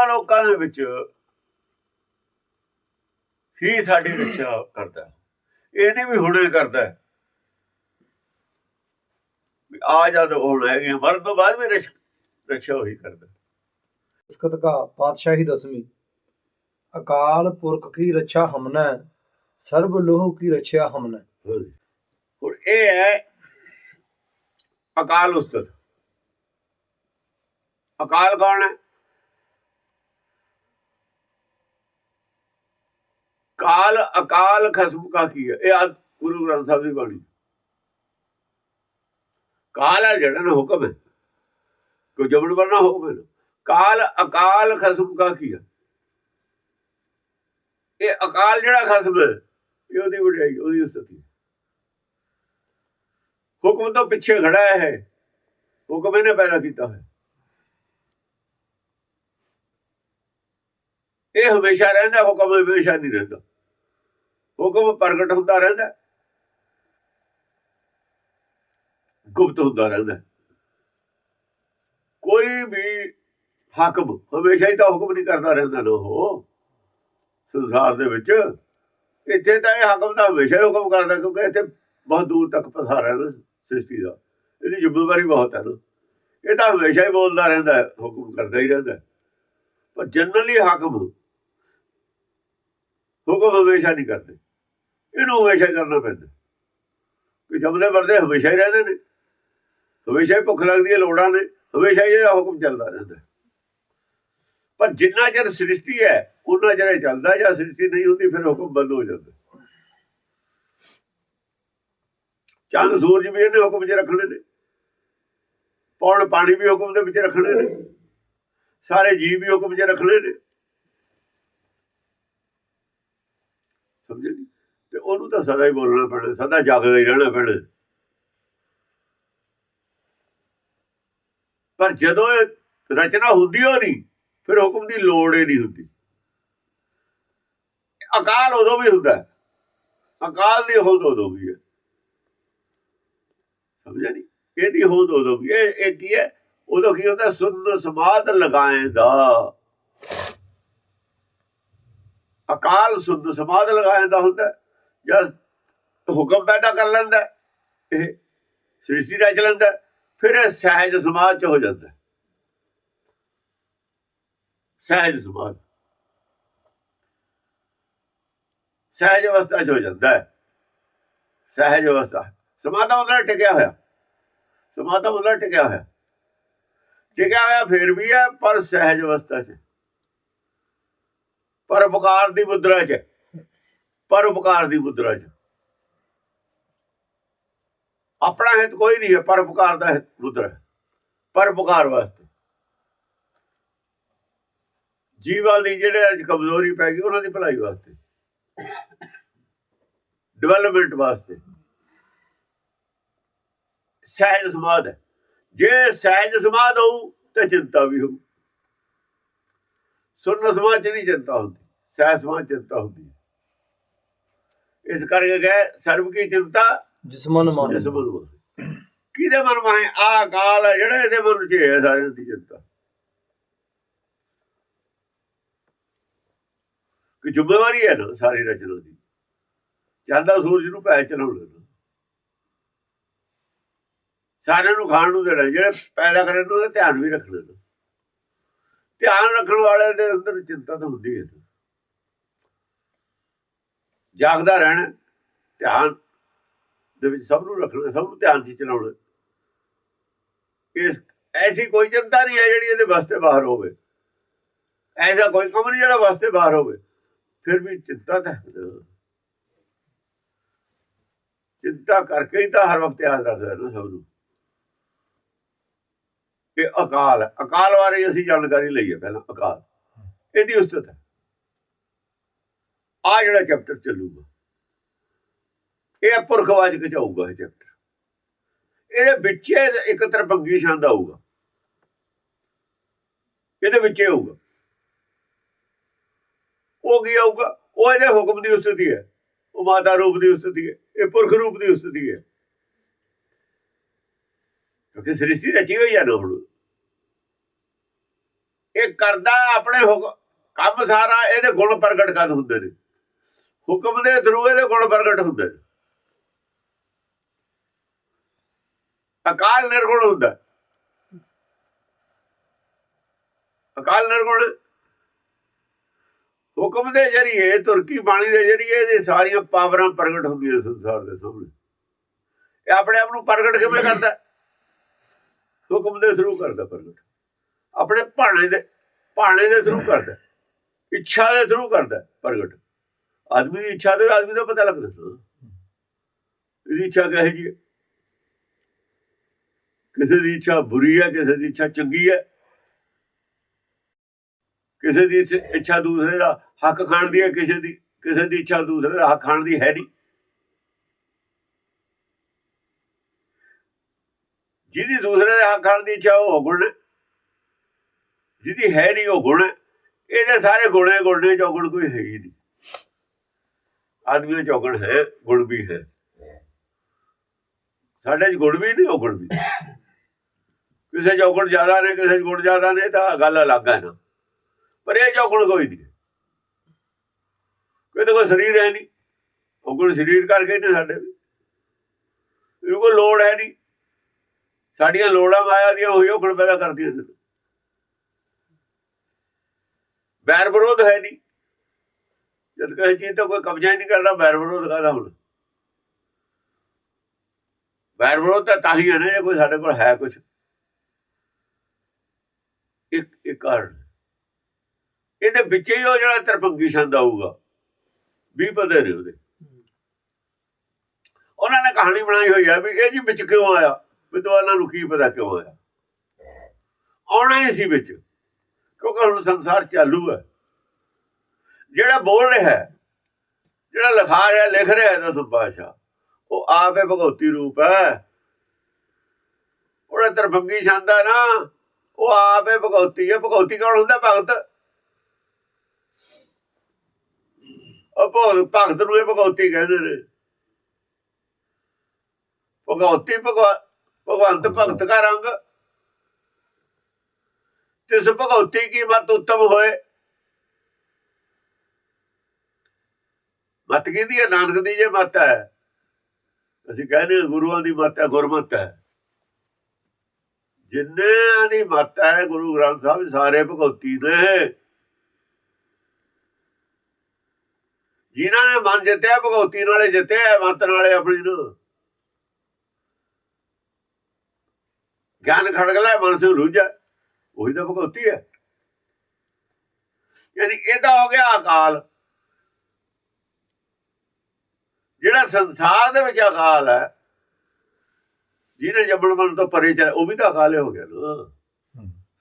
ਉਹਨਾਂ ਲੋਕਾਂ ਦੇ ਵਿੱਚ ਹੀ ਸਾਡੀ ਰੱਖਿਆ ਕਰਦਾ ਇਹ ਨਹੀਂ ਵੀ ਹੁਣੇ ਕਰਦਾ ਆ ਜਦ ਹੁਣ ਹੈਗੇ ਮਰਨ ਤੋਂ ਬਾਅਦ ਵੀ ਰੱਖਿਆ ਉਹੀ ਕਰਦਾ ਉਸਕਤ ਕਾ ਪਾਤਸ਼ਾਹੀ ਦਸਵੀਂ। ਅਕਾਲ ਪੁਰਖ ਕੀ ਰੱਛਾ ਹਮਨਾ ਸਰਬ ਲੋਹ ਕੀ ਰੱਛਿਆ ਹਮਨਾ। ਹੁਣ ਇਹ ਹੈ ਅਕਾਲ ਉਸਤਤ। ਅਕਾਲ ਕੌਣ ਹੈ? ਕਾਲ ਅਕਾਲ ਖਸਮ ਕਾ ਕੀ ਹੈ। ਇਹ ਆ ਗੁਰੂ ਗ੍ਰੰਥ ਸਾਹਿਬ ਦੀ ਬਾਣੀ ਕਾਲ ਹੈ ਜਿਹੜਾ ਨਾ ਹੁਕਮ ਹੈ ਕੋ ਜਬਰ ਵਰਨਾ ਹੁਕਮ ਹੈ ਕਾਲ, ਅਕਾਲ ਖਸਮ ਕਾ ਕੀ ਹੈ। ਇਹ ਅਕਾਲ ਜਿਹੜਾ ਖਸਮ ਹੈ, ਇਹ ਉਹਦੀ ਵਡਿਆਈ, ਉਹਦੀ ਉਸਤਤੀ ਹੁਕਮ ਤੋਂ ਪਿੱਛੇ ਖੜਾ ਹੈ। ਹੁਕਮ ਇਹਨੇ ਪੈਦਾ ਕੀਤਾ ਹੈ ਇਹ ਹਮੇਸ਼ਾ ਰਹਿੰਦਾ, ਹੁਕਮ ਹਮੇਸ਼ਾ ਨਹੀਂ ਰਹਿੰਦਾ। ਹੁਕਮ ਪ੍ਰਗਟ ਹੁੰਦਾ ਰਹਿੰਦਾ। ਗੁਪਤ ਹੁੰਦਾ ਰਹਿੰਦਾ। ਕੋਈ ਵੀ ਹਾਕਮ ਹਮੇਸ਼ਾ ਹੀ ਤਾਂ ਹੁਕਮ ਨਹੀਂ ਕਰਦਾ ਰਹਿੰਦਾ ਉਹ। ਸੰਸਾਰ ਦੇ ਵਿੱਚ ਇੱਥੇ ਤਾਂ ਇਹ ਹਾਕਮ ਤਾਂ ਹਮੇਸ਼ਾ ਹੀ ਹੁਕਮ ਕਰਦਾ ਕਿਉਂਕਿ ਇੱਥੇ ਬਹੁਤ ਦੂਰ ਤੱਕ ਪਸਾਰਾ ਹੈ ਨਾ ਸ੍ਰਿਸ਼ਟੀ ਦਾ। ਇਹਦੀ ਜ਼ਿੰਮੇਵਾਰੀ ਬਹੁਤ ਹੈ ਨਾ। ਇਹ ਤਾਂ ਹਮੇਸ਼ਾ ਹੀ ਬੋਲਦਾ ਰਹਿੰਦਾ ਹੁਕਮ ਕਰਦਾ ਹੀ ਰਹਿੰਦਾ ਪਰ ਜਨਰਲੀ ਹਾਕਮ ਹੁਕਮ ਹਮੇਸ਼ਾ ਨਹੀਂ ਕਰਦੇ। ਇਹਨੂੰ ਹਮੇਸ਼ਾ ਹੀ ਕਰਨਾ ਪੈਂਦਾ। ਕਿ ਜਮਲੇ ਵਰਦੇ ਹਮੇਸ਼ਾ ਹੀ ਰਹਿੰਦੇ ਨੇ। ਹਮੇਸ਼ਾ ਹੀ ਭੁੱਖ ਲੱਗਦੀ ਹੈ, ਲੋੜਾਂ ਨੇ। ਹਮੇਸ਼ਾ ਹੀ ਇਹਦਾ ਹੁਕਮ ਚੱਲਦਾ ਰਹਿੰਦਾ। ਪਰ ਜਿੰਨਾ ਚਿਰ ਸ੍ਰਿਸ਼ਟੀ ਹੈ, ਉਹਨਾਂ ਚਿਰ ਚੱਲਦਾ ਜਾਂ ਸ੍ਰਿਸ਼ਟੀ ਨਹੀਂ ਹੁੰਦੀ, ਫਿਰ ਹੁਕਮ ਬੰਦ ਹੋ ਜਾਂਦਾ। ਚੰਦ ਸੂਰਜ ਵੀ ਇਹਨੇ ਹੁਕਮ 'ਚ ਰੱਖਣੇ ਨੇ। ਪੌਣ ਪਾਣੀ ਵੀ ਹੁਕਮ ਦੇ ਵਿੱਚ ਰੱਖਣੇ ਨੇ। ਸਾਰੇ ਜੀਵ ਵੀ ਹੁਕਮ 'ਚ ਰੱਖਣੇ ਨੇ। ਸਮਝੇ ਨੀ? ਉਹਨੂੰ ਤਾਂ ਸਦਾ ਹੀ ਬੋਲਣਾ ਪੈਣਾ, ਸਦਾ ਜਾਗਦਾ ਹੀ ਰਹਿਣਾ ਪੈਣਾ। ਪਰ ਜਦੋਂ ਇਹ ਰਚਨਾ ਹੁੰਦੀ ਹੋ ਨਹੀਂ, ਫਿਰ ਹੁਕਮ ਦੀ ਲੋੜ ਹੀ ਨਹੀਂ ਹੁੰਦੀ। ਅਕਾਲ ਉਦੋਂ ਵੀ ਹੁੰਦਾ। ਅਕਾਲ ਦੀ ਹੋਂਦ ਉਦੋਂ ਵੀ ਹੈ। ਸਮਝਿਆ ਨਹੀਂ ਇਹਦੀ ਹੋਂਦ ਉਦੋਂ ਵੀ ਇਹ ਇਹ ਕੀ ਹੈ? ਉਦੋਂ ਕੀ ਹੁੰਦਾ? ਸੁਨ ਸਮਾਦ ਲਗਾਏਂਦਾ। ਅਕਾਲ ਸੁਨ ਸਮਾਦ ਲਗਾਏਂਦਾ ਹੁੰਦਾ। ਜਦ ਹੁਕਮ ਪੈਦਾ ਕਰ ਲੈਂਦਾ ਇਹ ਸ੍ਰਿਸ਼ਟੀ ਰਚ ਲੈਂਦਾ ਫਿਰ ਇਹ ਸਹਿਜ ਸਮਾਜ ਚ ਹੋ ਜਾਂਦਾ ਸਹਿਜ ਸਮਾਜ। ਸਹਿਜ ਅਵਸਥਾ ਚ ਹੋ ਜਾਂਦਾ ਹੈ। ਸਹਿਜ ਅਵਸਥਾ। ਸਮਾਧਾ ਉਹਦਾ ਟਿਕਿਆ ਹੋਇਆ। ਸਮਾਧਾ ਉਹਦਾ ਟਿਕਿਆ ਹੋਇਆ। ਟਿਕਿਆ ਹੋਇਆ ਫਿਰ ਵੀ ਹੈ, ਪਰ ਸਹਿਜ ਅਵਸਥਾ 'ਚ। ਪਰ ਉਪਕਾਰ ਦੀ ਮੁਦਰਾ 'ਚ ਪਰ ਉਪਕਾਰ ਦੀ ਮੁਦਰਾ 'ਚ। ਆਪਣਾ ਹਿੱਤ ਕੋਈ ਨਹੀਂ ਹੈ, ਪਰ ਉਪਕਾਰ ਦਾ ਹਿੱਤ ਮੁਦਰਾ ਹੈ। ਪਰ ਉਪਕਾਰ ਵਾਸਤੇ। ਜੀਵਾਂ ਦੀ ਜਿਹੜੇ ਅੱਜ ਕਮਜ਼ੋਰੀ ਪੈ ਗਈ, ਉਹਨਾਂ ਦੀ ਭਲਾਈ ਵਾਸਤੇ। ਡਿਵੈਲਪਮੈਂਟ ਵਾਸਤੇ। ਸਹਿਜ ਸਮਾਧ ਹੈ। ਜੇ ਸਹਿਜ ਸਮਾਧ ਹੋਊ, ਤੇ ਚਿੰਤਾ ਵੀ ਹੋਊ। ਸੁਰਨ ਸਮਾਜ ਚ ਨਹੀਂ ਚਿੰਤਾ ਹੁੰਦੀ। ਸਹਿਜ ਸਮਾਜ ਚਿੰਤਾ ਹੁੰਦੀ ਹੈ। ਇਸ ਕਰਕੇ ਗਏ ਸਰਬ ਕੀ ਚਿੰਤਾ ਜਿਸਮਨ ਮਨ ਜਿਸ ਮਨ ਕਿਹਦੇ ਮਨ ਮਾਹੇ? ਆ ਕਾਲ ਹੈ ਜਿਹੜਾ ਇਹਦੇ ਮਨ ਚ ਹੈ ਸਾਰਿਆਂ ਦੀ ਚਿੰਤਾ। ਕਿ ਜ਼ਿੰਮੇਵਾਰੀ ਹੈ ਨਾ ਸਾਰੀ ਰਚਨਾ ਦੀ। ਚੰਦਾ ਸੂਰਜ ਨੂੰ ਪੈ ਚਲਾਉਣਾ। ਸਾਰਿਆਂ ਨੂੰ ਖਾਣ ਨੂੰ ਦੇਣਾ ਜਿਹੜੇ ਪੈਦਾ ਕਰਨ ਨੂੰ ਧਿਆਨ ਵੀ ਰੱਖਣਾ। ਧਿਆਨ ਰੱਖਣ ਵਾਲੇ ਦੇ ਅੰਦਰ ਚਿੰਤਾ ਤਾਂ ਹੁੰਦੀ ਹੈ ਜਾਗਦਾ ਰਹਿਣਾ, ਧਿਆਨ ਦੇ ਵਿੱਚ ਸਭ ਨੂੰ ਰੱਖਣਾ, ਸਭ ਨੂੰ ਧਿਆਨ 'ਚ ਚਲਾਉਣਾ। ਇਸ, ਐਸੀ ਕੋਈ ਚਿੰਤਾ ਨਹੀਂ ਹੈ ਜਿਹੜੀ ਇਹਦੇ ਵਾਸਤੇ ਬਾਹਰ ਹੋਵੇ। ਐਸਾ ਕੋਈ ਕੰਮ ਨਹੀਂ ਜਿਹੜਾ ਵਾਸਤੇ ਬਾਹਰ ਹੋਵੇ। ਫਿਰ ਵੀ ਚਿੰਤਾ ਤਾਂ ਹੈ ਚਿੰਤਾ ਕਰਕੇ ਹੀ ਤਾਂ ਹਰ ਵਕਤ ਯਾਦ ਰੱਖਦਾ ਨਾ ਸਭ ਨੂੰ। ਕਿ ਅਕਾਲ ਹੈ। ਅਕਾਲ ਬਾਰੇ ਅਸੀਂ ਜਾਣਕਾਰੀ ਲਈਏ ਪਹਿਲਾਂ, ਅਕਾਲ। ਇਹਦੀ ਉਸਤਤ ਹੈ। ਆ ਜਿਹੜਾ ਚੈਪਟਰ ਚੱਲੂਗਾ। ਇਹ ਪੁਰਖਵਾਚਕ ਚ ਆਊਗਾ ਇਹ ਚੈਪਟਰ ਇਹਦੇ ਵਿੱਚ ਇੱਕ ਤਰਪੰਗੀ ਛੰਦ ਆਊਗਾ। ਇਹਦੇ ਵਿੱਚ ਇਹ ਆਊਗਾ। ਉਹ ਕੀ ਆਊਗਾ? ਉਹ ਇਹਦੇ ਹੁਕਮ ਦੀ ਉਸਤਤੀ ਹੈ। ਉਹ ਮਾਤਾ ਰੂਪ ਦੀ ਉਸਤਤੀ ਹੈ। ਇਹ ਪੁਰਖ ਰੂਪ ਦੀ ਉਸਤਤੀ ਹੈ। ਕਿਉਂਕਿ ਸ੍ਰਿਸ਼ਟੀ ਰਚੀ ਹੋਈ ਹੈ ਨਾ ਹੁਣ। ਇਹ ਕਰਦਾ ਆਪਣੇ ਹੁਕਮ ਕੰਮ ਸਾਰਾ ਇਹਦੇ ਗੁਣ ਪ੍ਰਗਟ ਕਰ ਹੁੰਦੇ ਨੇ। ਹੁਕਮ ਦੇ ਥਰੂ ਇਹਦੇ ਗੁਣ ਪ੍ਰਗਟ ਹੁੰਦੇ ਨੇ। ਅਕਾਲ ਨਿਰਗੁਣ ਹੁੰਦਾ। ਅਕਾਲ ਨਿਰਗੁਣ ਹੁਕਮ ਦੇ ਜਰੀਏ, ਤੁਰਕੀ ਬਾਣੀ ਦੇ ਜਰੀਏ ਇਹਦੇ ਸਾਰੀਆਂ ਪਾਵਰਾਂ ਪ੍ਰਗਟ ਹੁੰਦੀਆਂ ਸੰਸਾਰ ਦੇ ਸਾਹਮਣੇ। ਇਹ ਆਪਣੇ ਆਪ ਨੂੰ ਪ੍ਰਗਟ ਕਿਵੇਂ ਕਰਦਾ? ਹੁਕਮ ਦੇ ਥਰੂ ਕਰਦਾ ਪ੍ਰਗਟ। ਆਪਣੇ ਭਾਣੇ ਦੇ ਭਾਣੇ ਦੇ ਥਰੂ ਕਰਦਾ। ਇੱਛਾ ਦੇ ਥਰੂ ਕਰਦਾ ਪ੍ਰਗਟ। ਆਦਮੀ ਦੀ ਇੱਛਾ ਦੇ ਆਦਮੀ ਦਾ ਪਤਾ ਲੱਗਦਾ ਇਹਦੀ ਇੱਛਾ ਕਹੇ ਜੀ ਕਿਸੇ ਦੀ ਇੱਛਾ ਬੁਰੀ ਹੈ, ਕਿਸੇ ਦੀ ਇੱਛਾ ਚੰਗੀ ਹੈ। ਕਿਸੇ ਦੀ ਇੱਛਾ ਦੂਸਰੇ ਦਾ ਹੱਕ ਖਾਣ ਦੀ ਹੈ, ਕਿਸੇ ਦੀ ਕਿਸੇ ਦੀ ਇੱਛਾ ਦੂਸਰੇ ਦਾ ਹੱਕ ਖਾਣ ਦੀ ਹੈ ਨਹੀਂ। ਜਿਹਦੀ ਦੂਸਰੇ ਦਾ ਹੱਕ ਖਾਣ ਦੀ ਇੱਛਾ ਉਹ ਗੁਣ ਹੈ। ਜਿਹਦੀ ਹੈ ਨਹੀਂ ਉਹ ਗੁਣ ਹੈ। ਇਹਦੇ ਸਾਰੇ ਗੁਣੇ ਗੁਣੇ ਗੁਣ ਕੋਈ ਹੈ ਹੀ ਨਹੀਂ। ਆਦਮੀਆਂ ਚੌਗਣ ਹੈ, ਗੁਣ ਵੀ ਹੈ। ਸਾਡੇ ਚ ਗੁਣ ਵੀ ਨਹੀਂ ਉਹ ਵੀ ਕਿਸੇ ਚੌਗਣ ਜ਼ਿਆਦਾ ਨੇ, ਕਿਸੇ ਚ ਗੁਣ ਜ਼ਿਆਦਾ ਨੇ, ਤਾਂ ਗੱਲ ਅਲੱਗ ਹੈ ਨਾ। ਪਰ ਇਹ ਚੌਗਣ ਕੋਈ ਨਹੀਂ। ਕਿਤੇ ਕੋਈ ਸਰੀਰ ਹੈ ਨਹੀਂ। ਉਹ ਸਰੀਰ ਕਰਕੇ ਨੇ ਸਾਡੇ ਵੀ। ਇਹ ਕੋਈ ਲੋੜ ਹੈ ਨਹੀਂ। ਸਾਡੀਆਂ ਲੋੜਾਂ ਮਾਇਆ ਦੀਆਂ ਹੋਈਆਂ ਗੁਣ ਪੈਦਾ ਕਰਦੀਆਂ ਨੇ। ਬੈਰ ਵਿਰੋਧ ਹੈ ਨਹੀਂ। ਜਦ ਕਹੇ ਚੀਜ਼ ਤੇ ਕੋਈ ਕਬਜ਼ਾ ਹੀ ਨਹੀਂ ਕਰਨਾ, ਬੈਰ ਵਿਰੋਧ ਕਰਦਾ ਹੁਣ? ਬੈਰ ਵਿਰੋਧ ਤਾਂ ਤਾਂ ਹੀ ਹੈ ਨਾ, ਜੇ ਕੋਈ ਸਾਡੇ ਕੋਲ ਹੈ ਕੁਝ ਇੱਕ ਇੱਕ ਕਾਰਨ। ਇਹਦੇ ਵਿੱਚ ਹੀ ਉਹ ਜਿਹੜਾ ਤਰਪੰਗੀ ਛੰਦ ਆਊਗਾ ਵੀ ਪਤਾ ਨਹੀਂ ਉਹਦੇ। ਉਹਨਾਂ ਨੇ ਕਹਾਣੀ ਬਣਾਈ ਹੋਈ ਹੈ ਵੀ ਇਹ ਜੀ ਵਿੱਚ ਕਿਉਂ ਆਇਆ? ਵਿਦਵਾਨਾਂ ਨੂੰ ਕੀ ਪਤਾ ਕਿਉਂ ਆਇਆ? ਆਉਣਾ ਹੀ ਸੀ ਵਿੱਚ। ਕਿਉਂਕਿ ਹੁਣ ਸੰਸਾਰ ਚਾਲੂ ਹੈ। ਜਿਹੜਾ ਬੋਲ ਰਿਹਾ ਹੈ, ਜਿਹੜਾ ਲਿਖਾ ਰਿਹਾ, ਲਿਖ ਰਿਹਾ ਹੈ ਦਸ ਭਾਸ਼ਾ ਉਹ ਆਪ ਹੈ ਭਗਉਤੀ ਰੂਪ ਹੈ। ਉਹਦਾ ਤਰਫੰਗੀ ਛੰਦ ਨਾ, ਉਹ ਆਪ ਹੈ ਭਗਉਤੀ ਹੈ। ਭਗਉਤੀ ਕੌਣ ਹੁੰਦਾ? ਭਗਤ। ਉਹ ਭਗ- ਭਗਤ ਨੂੰ ਇਹ ਭਗਉਤੀ ਕਹਿੰਦੇ ਨੇ। ਭਗਉਤੀ ਭਗਵਾ- ਭਗਵੰਤ ਭਗਤ ਦਾ ਰੰਗ। ਤਿਸ ਭਗਉਤੀ ਕੀ ਮਤ ਉੱਤਮ ਹੋਏ ਮਤ ਕਿਹਦੀ ਹੈ? ਨਾਨਕ ਦੀ ਜੇ ਮਤ ਹੈ। ਅਸੀਂ ਕਹਿੰਦੇ ਹਾਂ ਗੁਰੂਆਂ ਦੀ ਮਤ ਹੈ, ਗੁਰਮਤ ਹੈ। ਜਿੰਨੇ ਦੀ ਮਤ ਹੈ, ਗੁਰੂ ਗ੍ਰੰਥ ਸਾਹਿਬ ਸਾਰੇ ਭਗਉਤੀ ਨੇ। ਜਿਨ੍ਹਾਂ ਨੇ ਮਨ ਜਿੱਤਿਆ ਭਗਉਤੀ ਨਾਲੇ ਜਿੱਤਿਆ, ਮਤ ਨਾਲੇ ਆਪਣੀ ਨੂੰ। ਗਿਆਨ ਖੜਕ ਲੈ, ਮਨ ਸੇ ਰੁਝਾ ਉਹੀ ਤਾਂ ਭਗਉਤੀ ਹੈ। ਯਾਨੀ ਇਹਦਾ ਹੋ ਗਿਆ ਅਕਾਲ। ਜਿਹੜਾ ਸੰਸਾਰ ਦੇ ਵਿੱਚ ਅਕਾਲ ਹੈ ਜਿਹਨੇ ਜੰਮਣ ਮਨ ਤੋਂ ਪਰੇ ਚੱਲ ਉਹ ਵੀ ਤਾਂ ਅਕਾਲ ਹੀ ਗਿਆ ਨਾ।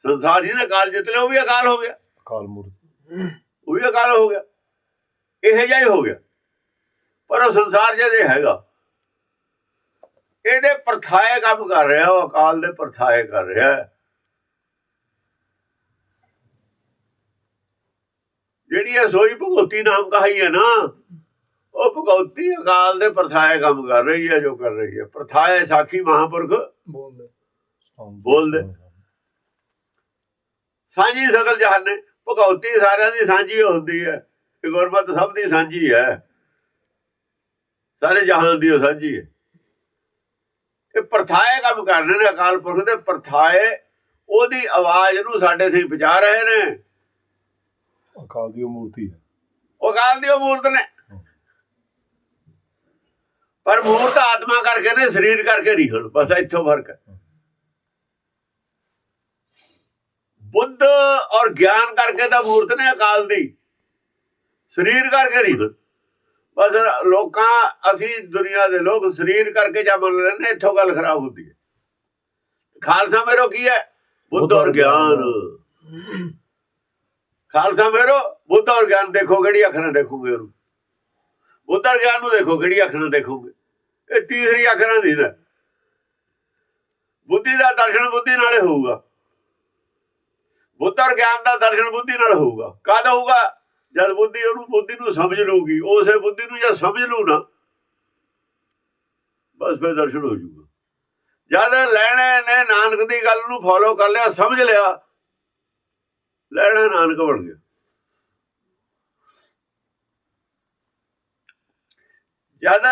ਸੰਸਾਰ ਜਿਹਨੇ ਅਕਾਲ ਜਿੱਤ ਲਿਆ ਉਹ ਵੀ ਅਕਾਲ ਹੋ ਗਿਆ। ਅਕਾਲ ਮੂਰਤ। ਉਹ ਵੀ ਅਕਾਲ ਹੋ ਗਿਆ। ਇਹ ਜਿਹਾ ਹੀ ਹੋ ਗਿਆ। ਪਰ ਉਹ ਸੰਸਾਰ ਜਿਹਦੇ ਹੈਗਾ। ਇਹਦੇ ਪਰਥਾਏ ਕੰਮ ਕਰ ਰਿਹਾ ਉਹ ਅਕਾਲ ਦੇ ਪਰਥਾਏ ਕਰ ਰਿਹਾ। ਜਿਹੜੀ ਇਹ ਸੋਈ ਭਗਉਤੀ ਨਾਮ ਕਹਾਈ ਹੈ ਨਾ ਉਹ ਭਗਉਤੀ ਅਕਾਲ ਦੇ ਪਰਥਾਏ ਕੰਮ ਕਰ ਰਹੀ ਹੈ ਜੋ ਕਰ ਰਹੀ ਹੈ। ਪਰਥਾਏ ਸਾਖੀ ਮਹਾਪੁਰਖ ਬੋਲਦੇ। ਬੋਲਦੇ। ਸਾਂਝੀ ਸਗਲ ਜਹਾਨ ਨੇ ਭਗਉਤੀ ਸਾਰਿਆਂ ਦੀ ਸਾਂਝੀ ਹੁੰਦੀ ਹੈ। ਇਹ ਗੁਰਮਤ ਸਭ ਦੀ ਸਾਂਝੀ ਹੈ। ਸਾਰੇ ਜਹਾਨ ਦੀ ਸਾਂਝੀ ਹੈ। ਇਹ ਪਰਥਾਏ ਕੰਮ ਕਰਦੇ ਨੇ ਅਕਾਲ ਪੁਰਖ ਦੇ। ਪਰਥਾਏ ਉਹਦੀ ਆਵਾਜ਼ ਨੂੰ ਸਾਡੇ ਸੇ ਪਹੁੰਚਾ ਰਹੇ ਨੇ। ਅਕਾਲ ਦੀ ਮੂਰਤੀ ਹੈ। ਉਹ ਅਕਾਲ ਦੀ ਮੂਰਤ ਨੇ। ਪਰ ਮੂਰਤ ਆਤਮਾ ਕਰਕੇ ਨੇ ਸਰੀਰ ਕਰਕੇ ਨਹੀਂ ਹੁਣ, ਬਸ ਇੱਥੋਂ ਫ਼ਰਕ ਹੈ। ਬੁੱਧ ਔਰ ਗਿਆਨ ਕਰਕੇ ਤਾਂ ਮੂਰਤ ਨੇ ਅਕਾਲ ਦੀ, ਸਰੀਰ ਕਰਕੇ ਨਹੀਂ ਹੁਣ। ਬਸ ਲੋਕਾਂ, ਅਸੀਂ ਦੁਨੀਆ ਦੇ ਲੋਕ ਸਰੀਰ ਕਰਕੇ ਜਾਂ ਮੰਨ ਲੈਂਦੇ ਇੱਥੋਂ ਗੱਲ ਖਰਾਬ ਹੁੰਦੀ ਹੈ। ਖਾਲਸਾ ਮੇਰੋ ਕੀ ਹੈ? ਬੁੱਧ ਔਰ ਗਿਆਨ। ਖਾਲਸਾ ਮੇਰੋ, ਬੁੱਧ ਔਰ ਗਿਆਨ ਦੇਖੋ, ਕਿਹੜੀ ਅੱਖਰਾਂ ਦੇਖੋਗੇ ਉਹਨੂੰ? ਬੁੱਧ ਗਿਆਨ ਨੂੰ ਦੇਖੋ, ਕਿਹੜੀ ਅੱਖ ਨਾਲ ਦੇਖੋਗੇ? ਇਹ ਤੀਸਰੀ ਅੱਖ ਨਾਲ ਦੀਦਾ ਬੁੱਧੀ ਦਾ ਦਰਸ਼ਨ ਬੁੱਧੀ ਨਾਲੇ ਹੋਊਗਾ। ਬੁੱਧਰ ਗਿਆਨ ਦਾ ਦਰਸ਼ਨ ਬੁੱਧੀ ਨਾਲ ਹੋਊਗਾ। ਕਦ ਹੋਊਗਾ? ਜਦ ਬੁੱਧੀ ਉਹਨੂੰ ਬੁੱਧੀ ਨੂੰ ਸਮਝ ਲਊਗੀ। ਉਸੇ ਬੁੱਧੀ ਨੂੰ ਜਦ ਸਮਝ ਲੂ ਨਾ, ਬਸ ਫੇਰ ਦਰਸ਼ਨ ਹੋ ਜਾਊਗਾ। ਜਦ ਲੈਣੇ ਨੇ ਨਾਨਕ ਦੀ ਗੱਲ ਨੂੰ ਫੋਲੋ ਕਰ ਲਿਆ, ਸਮਝ ਲਿਆ, ਲੈਣਾ ਨਾਨਕ ਬਣ ਗਿਆ। ਜਦ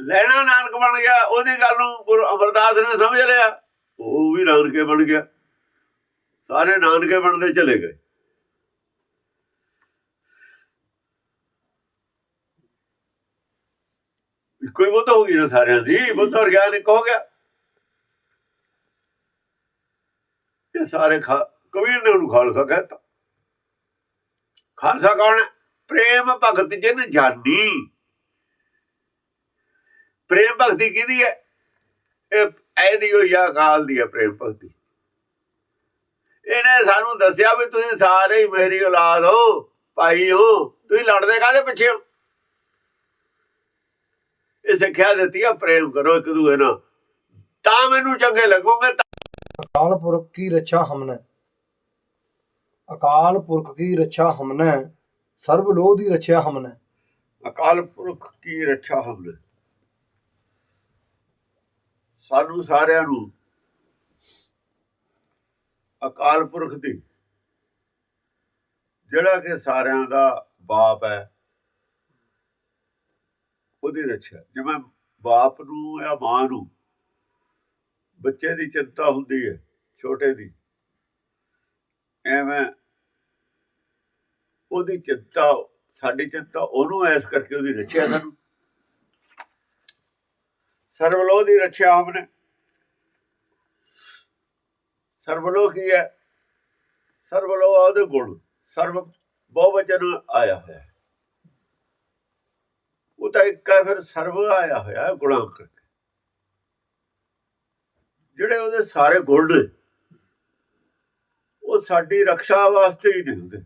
ਲੈਣਾ ਨਾਨਕ ਬਣ ਗਿਆ, ਉਹਦੀ ਗੱਲ ਨੂੰ ਗੁਰੂ ਅਮਰਦਾਸ ਨੇ ਸਮਝ ਲਿਆ, ਉਹ ਵੀ ਨਾਨਕੇ ਬਣ ਗਿਆ। ਸਾਰੇ ਨਾਨਕੇ ਬਣਦੇ ਚਲੇ ਗਏ। ਕੋਈ ਬੁੱਧ ਹੋ ਗਈ ਨਾ ਸਾਰਿਆਂ ਦੀ, ਬੁੱਧ ਔਰ ਗਿਆਨ ਇੱਕ ਹੋ ਗਿਆ। ਇਹ ਸਾਰੇ ਖਾ, ਕਬੀਰ ਨੇ ਉਹਨੂੰ ਖਾਲਸਾ ਕਹਿਤਾ ਖਾਲਸਾ ਕੌਣ ਪ੍ਰੇਮ ਭਗਤ ਜਿਨ ਜਾਨੀ। ਪ੍ਰੇਮ ਭਗਤੀ ਕਿਹਦੀ ਹੈ? ਇਹ ਐਦੀ ਹੋਈ ਆ ਕਾਲ ਦੀ ਹੈ ਪ੍ਰੇਮ ਭਗਤੀ। ਇਹਨੇ ਸਾਨੂੰ ਦੱਸਿਆ ਵੀ ਤੁਸੀਂ ਸਾਰੇ ਹੀ ਮੇਰੀ ਔਲਾਦ ਹੋ ਭਾਈ ਹੋ। ਤੁਸੀਂ ਲੜਦੇ ਕਾਹਦੇ ਪਿੱਛੇ ਹੋ? ਇਹ ਸਿੱਖਿਆ ਦਿੱਤੀ ਆ ਪ੍ਰੇਮ ਕਰੋ ਇੱਕ ਦੂਏ ਨਾਲ। ਤਾਂ ਮੈਨੂੰ ਚੰਗੇ ਲੱਗੋਗੇ ਅਕਾਲ ਪੁਰਖ ਕੀ ਰੱਛਾ ਹਮਨੈ? ਅਕਾਲ ਪੁਰਖ ਕੀ ਰੱਛਾ ਹਮਨੈ? ਸਰਬ ਲੋਹ ਦੀ ਰੱਛਾ ਹਮਨੈ। ਅਕਾਲ ਪੁਰਖ ਕੀ ਰੱਖਿਆ ਹਮਨੇ? ਸਾਨੂੰ ਸਾਰਿਆਂ ਨੂੰ ਅਕਾਲ ਪੁਰਖ ਦੀ, ਜਿਹੜਾ ਕਿ ਸਾਰਿਆਂ ਦਾ ਬਾਪ ਹੈ, ਉਹਦੀ ਰੱਖਿਆ। ਜਿਵੇਂ ਬਾਪ ਨੂੰ ਜਾਂ ਮਾਂ ਨੂੰ ਬੱਚੇ ਦੀ ਚਿੰਤਾ ਹੁੰਦੀ ਹੈ, ਛੋਟੇ ਦੀ, ਐਵੇਂ ਉਹਦੀ ਚਿੰਤਾ, ਸਾਡੀ ਚਿੰਤਾ ਉਹਨੂੰ ਐਸ ਕਰਕੇ ਉਹਦੀ ਰੱਖਿਆ ਸਾਨੂੰ। ਸਰਵਲੋਹ ਦੀ ਰੱਖਿਆ ਹਮਨੇ ਸਰਵਲੋਹ ਕੀ ਹੈ? ਸਰਵਲੋਹ ਉਹਦੇ ਗੁਣ, ਸਰਵ ਬਹੁਵਚਨ ਆਇਆ ਹੋਇਆ ਹੈ। ਉਹ ਤਾਂ ਇੱਕ ਹੈ ਫਿਰ ਸਰਵ ਆਇਆ ਹੋਇਆ ਹੈ ਗੁਣਾਂ ਕਰਕੇ। ਜਿਹੜੇ ਉਹਦੇ ਸਾਰੇ ਗੁਣ ਨੇ, ਉਹ ਸਾਡੀ ਰੱਖਿਆ ਵਾਸਤੇ ਹੀ ਨਹੀਂ ਹੁੰਦੇ।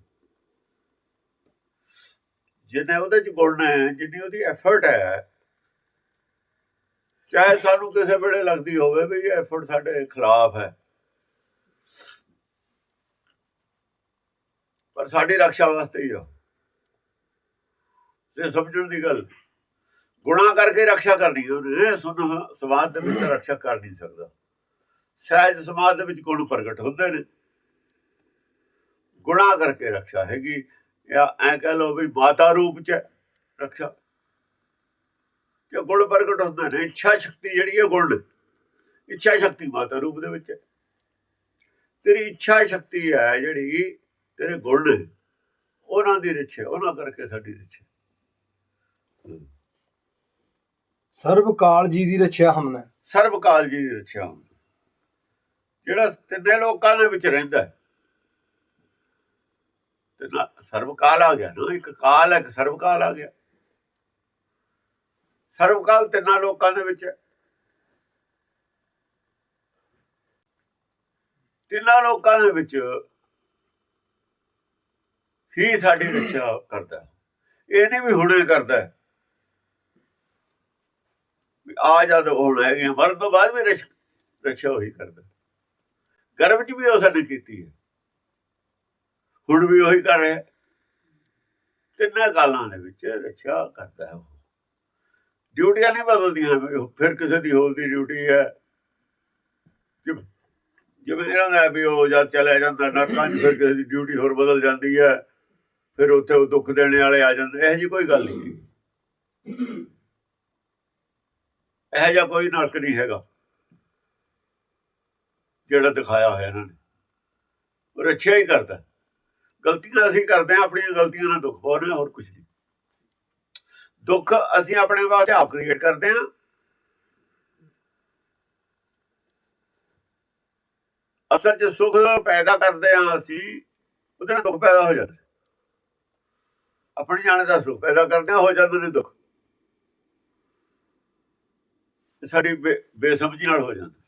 ਜਿੰਨੇ ਉਹਦੇ ਚ ਗੁਣ ਹੈ ਜਿੰਨੀ ਉਹਦੀ ਐਫਰਟ ਹੈ ਚਾਹੇ ਸਾਨੂੰ ਕਿਸੇ ਵੇਲੇ ਲੱਗਦੀ ਹੋਵੇ ਵੀ ਇਹ ਐਫਰਟ ਸਾਡੇ ਖਿਲਾਫ ਹੈ। ਪਰ ਸਾਡੀ ਰੱਖਿਆ ਵਾਸਤੇ ਹੀ ਆ। ਇਹ ਸਮਝਣ ਦੀ ਗੱਲ ਗੁਣਾ ਕਰਕੇ ਰੱਖਿਆ ਕਰਨੀ ਉਹਨੇ ਸੁਣ ਸਮਾਜ ਦੇ ਵਿੱਚ ਤਾਂ ਰੱਖਿਆ ਕਰ ਨਹੀਂ ਸਕਦਾ। ਸਹਿਜ ਸਮਾਜ ਦੇ ਵਿੱਚ ਗੁਣ ਪ੍ਰਗਟ ਹੁੰਦੇ ਨੇ? ਗੁਣਾ ਕਰਕੇ ਰੱਖਿਆ ਹੈਗੀ ਜਾਂ ਐ ਕਹ ਲੋ ਵੀ ਮਾਤਾ ਰੂਪ ਚ ਰੱਖਿਆ। ਕਿ ਗੁਣ ਪ੍ਰਗਟ ਹੁੰਦੇ ਨੇ ਇੱਛਾ ਸ਼ਕਤੀ ਜਿਹੜੀ ਹੈ ਗੁਣ ਇੱਛਾ ਸ਼ਕਤੀ ਮਾਤਾ ਰੂਪ ਦੇ ਵਿੱਚ। ਤੇਰੀ ਇੱਛਾ ਸ਼ਕਤੀ ਹੈ ਜਿਹੜੀ ਤੇਰੇ ਗੁਣ ਉਹਨਾਂ ਦੀ ਰਿਛ ਹੈ ਉਹਨਾਂ ਕਰਕੇ ਸਾਡੀ ਰਿਛ ਹੈ। ਸਰਬ ਕਾਲ ਜੀ ਦੀ ਰੱਛਾ ਹਮਨੈ। ਸਰਬ ਕਾਲ ਜੀ ਦੀ ਰਛਾ ਜਿਹੜਾ ਤਿੰਨੇ ਲੋਕਾਂ ਦੇ ਵਿੱਚ ਰਹਿੰਦਾ ਹੈ। ਤੇ ਸਰਬ ਕਾਲ ਆ ਗਿਆ ਨਾ ਇੱਕ ਕਾਲ ਹੈ ਇੱਕ ਸਰਬ ਕਾਲ ਆ ਗਿਆ। ਸਰਵਕਾਲ ਤਿੰਨਾਂ ਲੋਕਾਂ ਦੇ ਵਿੱਚ। ਹੈ ਤਿੰਨਾਂ ਲੋਕਾਂ ਦੇ ਵਿੱਚ ਹੀ ਸਾਡੀ ਰੱਖਿਆ ਕਰਦਾ। ਇਹ ਨਹੀਂ ਵੀ ਹੁਣੇ ਕਰਦਾ। ਆ ਜਦ ਹੁਣ ਹੈਗੇ ਆ, ਮਰਨ ਤੋਂ ਬਾਅਦ ਵੀ ਰਛ- ਰੱਖਿਆ ਉਹੀ ਕਰਦਾ। ਗਰਭ ਚ ਵੀ ਉਸ ਨੇ ਕੀਤੀ ਹੈ। ਹੁਣ ਵੀ ਉਹੀ ਕਰ ਰਿਹਾ। ਤਿੰਨਾਂ ਕਾਲਾਂ ਦੇ ਵਿੱਚ ਰੱਖਿਆ ਕਰਦਾ ਹੈ ਡਿਊਟੀਆਂ ਨਹੀਂ ਬਦਲਦੀਆਂ ਫਿਰ ਕਿਸੇ ਦੀ ਹੋਰ ਦੀ ਡਿਊਟੀ ਹੈ। ਜਿਵੇਂ- ਜਿਵੇਂ ਇਹਨਾਂ ਦਾ ਵੀ ਉਹ ਜਦ ਚਲਿਆ ਜਾਂਦਾ ਨਰਕਾਂ 'ਚ, ਫਿਰ ਕਿਸੇ ਦੀ ਡਿਊਟੀ ਹੋਰ ਬਦਲ ਜਾਂਦੀ ਹੈ। ਫਿਰ ਉੱਥੇ ਉਹ ਦੁੱਖ ਦੇਣੇ ਵਾਲੇ ਆ ਜਾਂਦੇ, ਇਹੋ ਜੀ ਕੋਈ ਗੱਲ ਨਹੀਂ ਇਹੋ ਜਿਹਾ ਕੋਈ ਨਰਕ ਨਹੀਂ ਹੈਗਾ, ਜਿਹੜਾ ਦਿਖਾਇਆ ਹੋਇਆ ਇਹਨਾਂ ਨੇ। ਉਹ ਰੱਖਿਆ ਹੀ ਕਰਦਾ। ਗਲਤੀਆਂ ਅਸੀਂ ਕਰਦੇ ਹਾਂ, ਆਪਣੀਆਂ ਗਲਤੀਆਂ ਨਾਲ ਦੁੱਖ ਪਾਉਂਦੇ ਹਾਂ, ਹੋਰ ਕੁਝ ਨਹੀਂ। ਦੁੱਖ ਅਸੀਂ ਆਪਣੇ ਵਾਸਤੇ ਆਪ ਕ੍ਰੀਏਟ ਕਰਦੇ ਹਾਂ। ਅਸਲ 'ਚ ਸੁੱਖ ਪੈਦਾ ਕਰਦੇ ਹਾਂ ਅਸੀਂ, ਉਹਦੇ ਨਾਲ ਦੁੱਖ ਪੈਦਾ ਹੋ ਜਾਂਦਾ। ਆਪਣੇ ਜਾਣੇ ਦਾ ਸੁੱਖ ਪੈਦਾ ਕਰਦੇ ਹਾਂ, ਹੋ ਜਾਂਦੇ ਨੇ ਦੁੱਖ। ਸਾਡੀ ਬੇ- ਬੇਸਮਝੀ ਨਾਲ ਹੋ ਜਾਂਦਾ।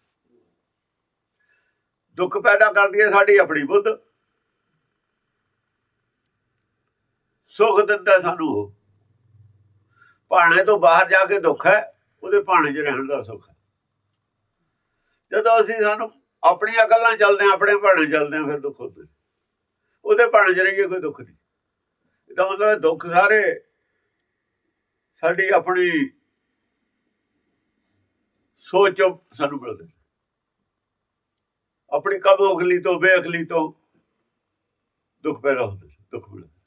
ਦੁੱਖ ਪੈਦਾ ਕਰਦੀ ਹੈ ਸਾਡੀ ਆਪਣੀ ਬੁੱਧ। ਸੁੱਖ ਦਿੰਦਾ ਸਾਨੂੰ ਉਹ। ਭਾਣੇ ਤੋਂ ਬਾਹਰ ਜਾ ਕੇ ਦੁੱਖ ਹੈ, ਉਹਦੇ ਭਾਣੇ 'ਚ ਰਹਿਣ ਦਾ ਸੁੱਖ ਹੈ। ਜਦੋਂ ਅਸੀਂ ਸਾਨੂੰ ਆਪਣੀਆਂ ਗੱਲਾਂ ਚੱਲਦੇ ਹਾਂ, ਆਪਣੇ ਭਾਣੇ ਚੱਲਦੇ ਹਾਂ, ਫਿਰ ਦੁੱਖ ਹੁੰਦਾ। ਉਹਦੇ ਭਾਣੇ 'ਚ ਰਹੀਏ ਕੋਈ ਦੁੱਖ ਨਹੀਂ। ਇਹਦਾ ਮਤਲਬ ਹੈ ਦੁੱਖ ਸਾਰੇ ਸਾਡੀ ਆਪਣੀ ਸੋਚ ਸਾਨੂੰ ਮਿਲਦੇ ਆਪਣੀ ਕਮ ਅਕਲੀ ਤੋਂ ਬੇਅਕਲੀ ਤੋਂ ਦੁੱਖ ਪੈਦਾ ਹੁੰਦਾ ਸੀ ਦੁੱਖ ਮਿਲਦਾ।